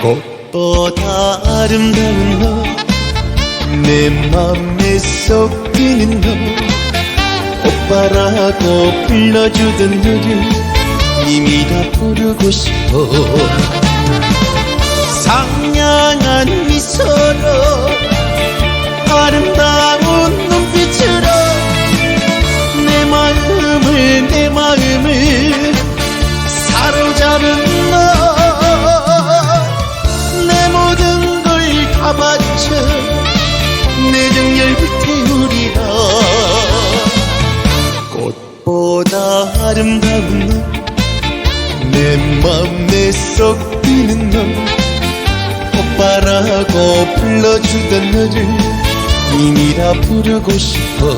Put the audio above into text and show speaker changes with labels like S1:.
S1: 꽃보다 아름다운 너내 맘에 쏙 드는 너 오빠라고 불러주던 너를 님이라 부르고 싶어. 상냥한 미소로 아름다운 눈빛으로 내 마음을 내 마음을 걸다 바쳐 내 정열을 태우리라. 꽃보다 아름다운 너내 맘에 쏙 드는 너 오빠라고 불러주던 너를 님이라 부르고 싶어